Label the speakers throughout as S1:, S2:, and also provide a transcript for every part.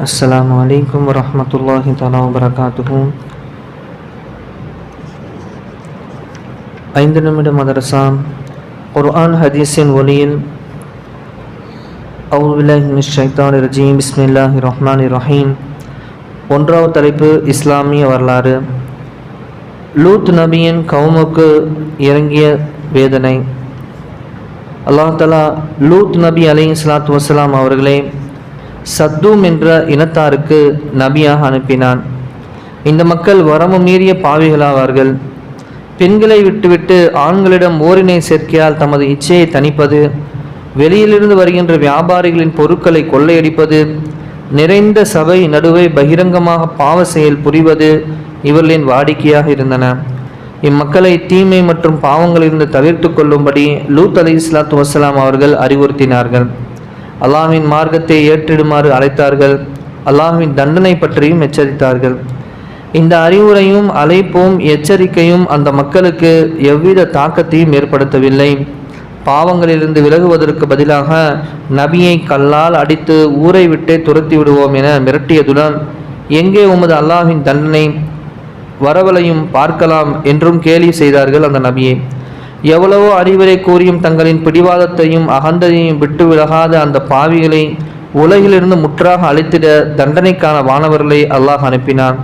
S1: السلام عليكم ورحمة الله تعالى وبركاته ஐந்து நிமிட மதரசா குர்ஆன் ஹதீஸின் ஒளியில் அவுபில்லாஹின் ரஜீம் பிஸ்மில்லாஹி ரஹ்மான் ரஹீம் ஒன்றாவது தலைப்பு இஸ்லாமிய வரலாறு லூத் நபியின் கவுமுக்கு இறங்கிய வேதனை அல்லாஹ் தலா லூத் நபி அலை சலாத்து வசலாம் அவர்களை சத்தூம் என்ற இனத்தாருக்கு நபியாக அனுப்பினான். இந்த மக்கள் வரமு மீறிய பாவிகளாவார்கள். பெண்களை விட்டுவிட்டு ஆண்களிடம் ஓரினை சேர்க்கையால் தமது இச்சையை தணிப்பது வெளியிலிருந்து வருகின்ற வியாபாரிகளின் பொருட்களை கொள்ளையடிப்பது நிறைந்த சபை நடுவே பகிரங்கமாக பாவ செயல் புரிவது இவர்களின் வாடிக்கையாக இருந்தன. இம்மக்களை தீமை மற்றும் பாவங்களிலிருந்து தவிர்த்து கொள்ளும்படி லூத் அலி இஸ்லாத்து வசலாம் அவர்கள் அறிவுறுத்தினார்கள். அல்லாஹ்வின் மார்க்கத்தை ஏற்றிடுமாறு அழைத்தார்கள். அல்லாஹ்வின் தண்டனை பற்றியும் எச்சரித்தார்கள். இந்த அறிவுரையும் அழைப்பும் எச்சரிக்கையும் அந்த மக்களுக்கு எவ்வித தாக்கத்தையும் ஏற்படுத்தவில்லை. பாவங்களிலிருந்து விலகுவதற்கு பதிலாக நபியை கல்லால் அடித்து ஊரை விட்டே துரத்தி விடுவோம் என மிரட்டியதுடன் எங்கே உமது அல்லாஹின் தண்டனை? வரவலையும் பார்க்கலாம் என்றும் கேலி செய்தார்கள் அந்த நபியை. எவ்வளவோ அறிவுரை கூறியும் தங்களின் பிடிவாதத்தையும் அகந்ததையும் விட்டு விலகாத அந்த பாவிகளை உலகிலிருந்து முற்றாக அழித்திட தண்டனைக்கான வானவர்களை அல்லாஹ் அனுப்பினான்.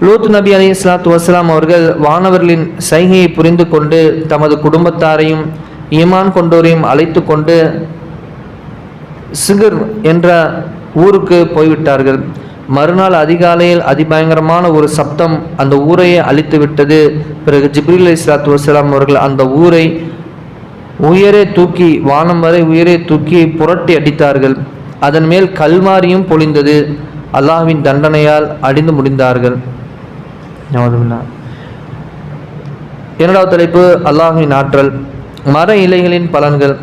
S1: லூத் நபி அலி இஸ்லாத்து வசலாம் அவர்கள் வானவர்களின் சைகையை புரிந்து கொண்டு தமது குடும்பத்தாரையும் ஈமான் கொண்டோரையும் அழைத்து கொண்டு சிகர் என்ற ஊருக்கு போய்விட்டார்கள். மறுநாள் அதிகாலையில் அதிபயங்கரமான ஒரு சப்தம் அந்த ஊரையே அழித்து விட்டது. பிறகு ஜிப்ரில் இஸ்லாத்து வசலாம் அவர்கள் அந்த ஊரை உயரே தூக்கி வானம் வரை உயரே தூக்கி புரட்டி அடித்தார்கள். அதன் மேல் கல்மாரியும் பொழிந்தது. அல்லாஹ்வின் தண்டனையால் அடிந்து முடிந்தார்கள். இரண்டாவது தலைப்பு அல்லாஹுவின் ஆற்றல். மர இலைகளின் பலன்கள்.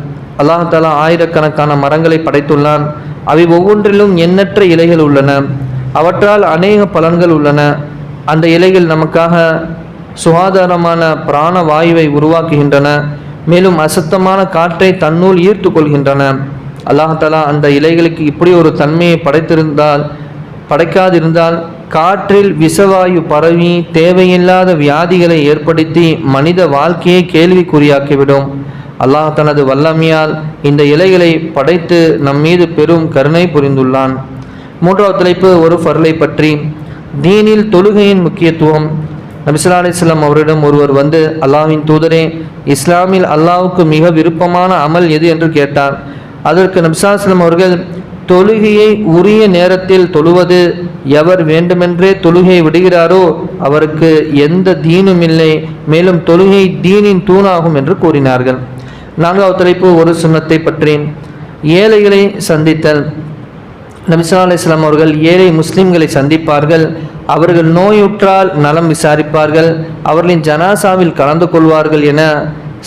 S1: அல்லாஹாலா ஆயிரக்கணக்கான மரங்களை படைத்துள்ளான். அவை ஒவ்வொன்றிலும் எண்ணற்ற இலைகள் உள்ளன. அவற்றால் அநேக பலன்கள் உள்ளன. அந்த இலைகள் நமக்காக சுகாதாரமான பிராண வாயுவை உருவாக்குகின்றன. மேலும் அசுத்தமான காற்றை தன்னுள் ஈர்த்து கொள்கின்றன. அல்லாஹாலா அந்த இலைகளுக்கு இப்படி ஒரு தன்மையை படைத்திருந்தால் படைக்காதிருந்தால் காற்றில் விஷவாயு பரவி தேவையில்லாத வியாதிகளை ஏற்படுத்தி மனித வாழ்க்கையை கேள்விக்குறியாக்கிவிடும். அல்லாஹ் தனது வல்லமையால் இந்த இலைகளை படைத்து நம் மீது பெரும் கருணை புரிந்துள்ளான். மூன்றாவது தலைப்பு ஒரு ஃபர்லை பற்றி. தீனில் தொழுகையின் முக்கியத்துவம். நபிசுல்லா அலிஸ்லாம் அவரிடம் ஒருவர் வந்து அல்லாஹ்வின் தூதரே இஸ்லாமில் அல்லாவுக்கு மிக விருப்பமான அமல் எது? என்று கேட்டார். அதற்கு நபிசாஸ்லம் அவர்கள் தொழுகையை உரிய நேரத்தில் தொழுவது எவர் வேண்டுமென்றே தொழுகையை விடுகிறாரோ அவருக்கு எந்த தீனும் இல்லை. மேலும் தொழுகை தீனின் தூணாகும் என்று கூறினார்கள். நான்காவது தலைப்பு ஒரு சுண்ணத்தை பற்றி. ஏழைகளை சந்தித்தல். நபிசா அலிஸ்லாம் அவர்கள் ஏழை முஸ்லிம்களை சந்திப்பார்கள். அவர்கள் நோயுற்றால் நலம் விசாரிப்பார்கள். அவர்களின் ஜனாசாவில் கலந்து கொள்வார்கள் என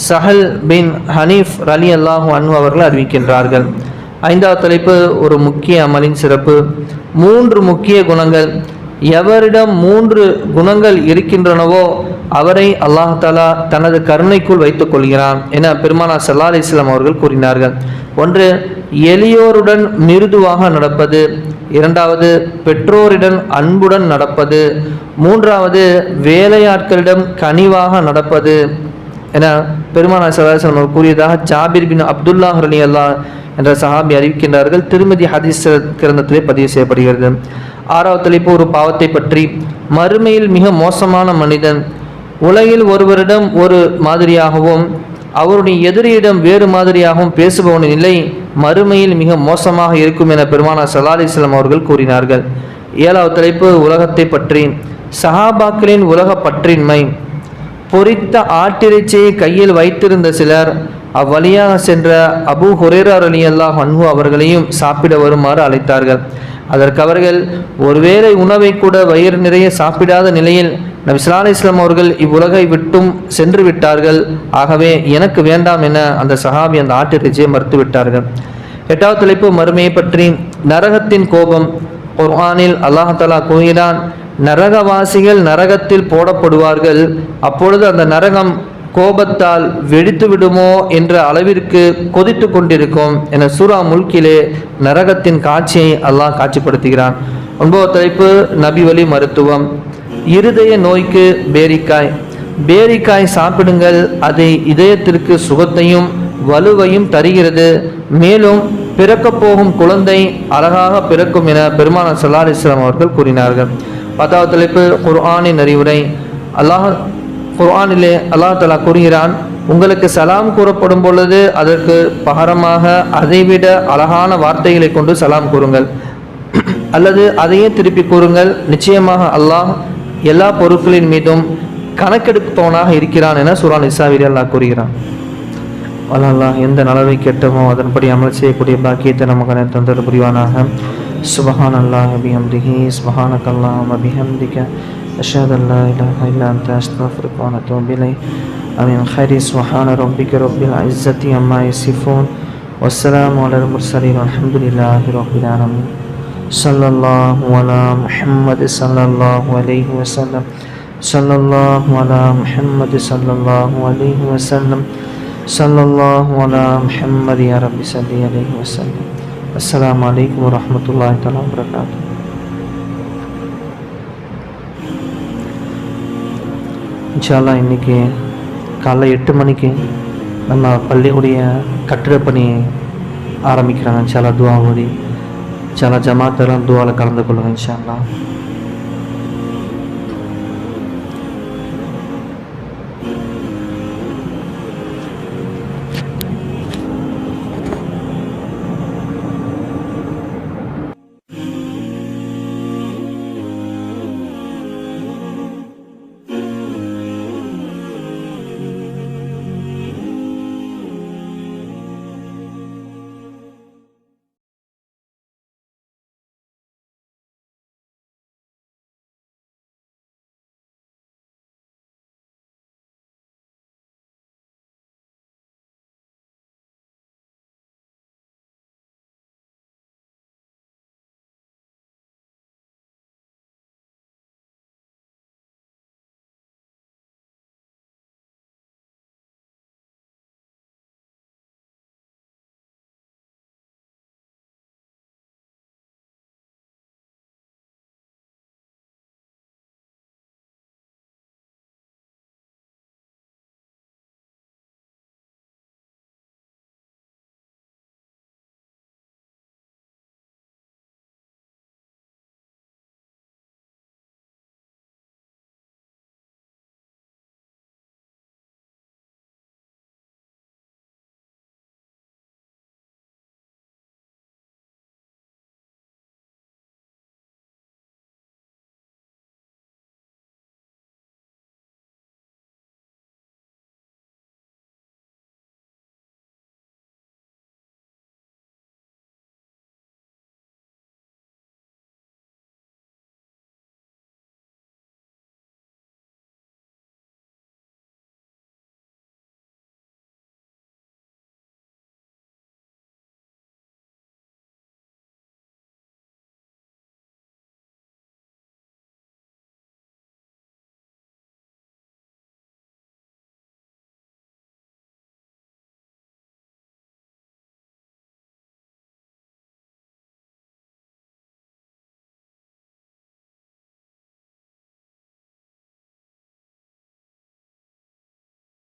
S1: சஹல் பின் ஹனீஃப் ரலி அல்லாஹூ அன்ஹு அவர்கள் அறிவிக்கின்றார்கள். ஐந்தாவது தலைப்பு ஒரு முக்கிய அமலின் சிறப்பு. மூன்று முக்கிய குணங்கள். எவரிடம் மூன்று குணங்கள் இருக்கின்றனவோ அவரை அல்லாஹாலா தனது கருணைக்குள் வைத்துக் கொள்கிறான் என பெருமானா சல்லா அலிஸ்லாம் அவர்கள் கூறினார்கள். ஒன்று எளியோருடன் மிருதுவாக நடப்பது. இரண்டாவது பெற்றோரிடம் அன்புடன் நடப்பது. மூன்றாவது வேலையாட்களிடம் கனிவாக நடப்பது என பெருமானா சல்லாஹம் அவர்கள் கூறியதாக ஜாபிர் பின் அப்துல்லா அலி அல்லா என்ற சஹாபி அறிவிக்கின்றார்கள். திருமதி ஹதீஸ் கிரந்தத்திலே பதிவு செய்யப்படுகிறது. ஆறாவது தலைப்பு ஒரு பாவத்தை பற்றி. மறுமையில் மிக மோசமான மனிதன். உலகில் ஒருவரிடம் ஒரு மாதிரியாகவும் அவருடைய எதிரியிடம் வேறு மாதிரியாகவும் பேசுபவனின் நிலை மறுமையில் மிக மோசமாக இருக்கும் என பெருமானா சல்லா அவர்கள் கூறினார்கள். ஏழாவது தலைப்பு உலகத்தை பற்றி. சஹாபாக்களின் உலக பற்றின்மை. பொறித்த ஆட்டிறைச்சியை கையில் வைத்திருந்த சிலர் அவ்வழியாக சென்ற அபு ஹுரேரா அலி அல்லாஹ் அன்ஹு அவர்களையும் சாப்பிட வருமாறு அழைத்தார்கள். அதற்கு அவர்கள் ஒருவேளை உணவை கூட வயிறு நிறைய சாப்பிடாத நிலையில் நபிஸ்லா இஸ்லாம் அவர்கள் இவ்வுலகை விட்டும் சென்று விட்டார்கள். ஆகவே எனக்கு வேண்டாம் என அந்த சஹாபி அந்த ஆட்டிறைச்சியை மறுத்துவிட்டார்கள் எட்டாவது தலைப்பு மறுமையை பற்றி. நரகத்தின் கோபம். குர்ஆனில் அல்லாஹாலா கூறினான் நரகவாசிகள் நரகத்தில் போடப்படுவார்கள். அப்பொழுது அந்த நரகம் கோபத்தால் வெடித்து விடுமோ என்ற அளவிற்கு கொதித்து கொண்டிருக்கும் என சூரா முல்கிலே நரகத்தின் காட்சியை அல்லாஹ் காட்சிப்படுத்துகிறான். ஒன்பது தலைப்பு நபி வழி மருத்துவம். இருதய நோய்க்கு பேரிக்காய். பேரிக்காய் சாப்பிடுங்கள் அது இதயத்திற்கு சுகத்தையும் வலுவையும் தருகிறது. மேலும் பிறக்கப் போகும் குழந்தை அழகாக பிறக்கும் என பெருமான ஸல்லல்லாஹு அவர்கள் கூறினார்கள். பத்தாவது தலைப்பு குர்ஆனின் அறிவுரை. அல்லாஹ் குர்ஆனிலே அல்லாஹ் தலா கூறுகிறான் உங்களுக்கு சலாம் கூறப்படும் பொழுது அதற்கு பகரமாக அதைவிட அழகான வார்த்தைகளை கொண்டு சலாம் கூறுங்கள். அல்லது அதையே திருப்பி கூறுங்கள் நிச்சயமாக அல்லாஹ் எல்லா பொருட்களின் மீதும் கணக்கெடுப்பவனாக இருக்கிறான் என சுரான் இசாவிரி அல்லாஹ் கூறுகிறான். அல்லாஹ் எந்த நலவை கெட்டமோ அதன்படி அமல் செய்யக்கூடிய பாக்கியத்தை நமக்கு தந்தர் புரிவானாக. சுபஹான் அல்லாஹ் அபிஹம்திஹி சுபஹானக் அல்லாஹ் அபிஹம்திக أشهد أن لا إله إلا أنت أستغفرك وأتوب إليك. أمين. خير سبحان ربك رب العزة عما يصفون والسلام على المرسلين والحمد لله رب العالمين. صلى الله على محمد صلى الله عليه وسلم. صلى الله على محمد صلى الله عليه وسلم. صلى الله على محمد يا رب صلي عليه وسلم. السلام عليكم ورحمة الله تعالى وبركاته. இன்ஷால்லா இன்றைக்கி காலைல எட்டு மணிக்கு நம்ம பள்ளியுடைய கட்டிட பணி ஆரம்பிக்கிறாங்க. இன்ஷால்லா துவா ஓதி. இன்ஷால்லா ஜமாத்தெல்லாம் துவாவில் கலந்து கொள்ளுங்க இன்ஷால்லா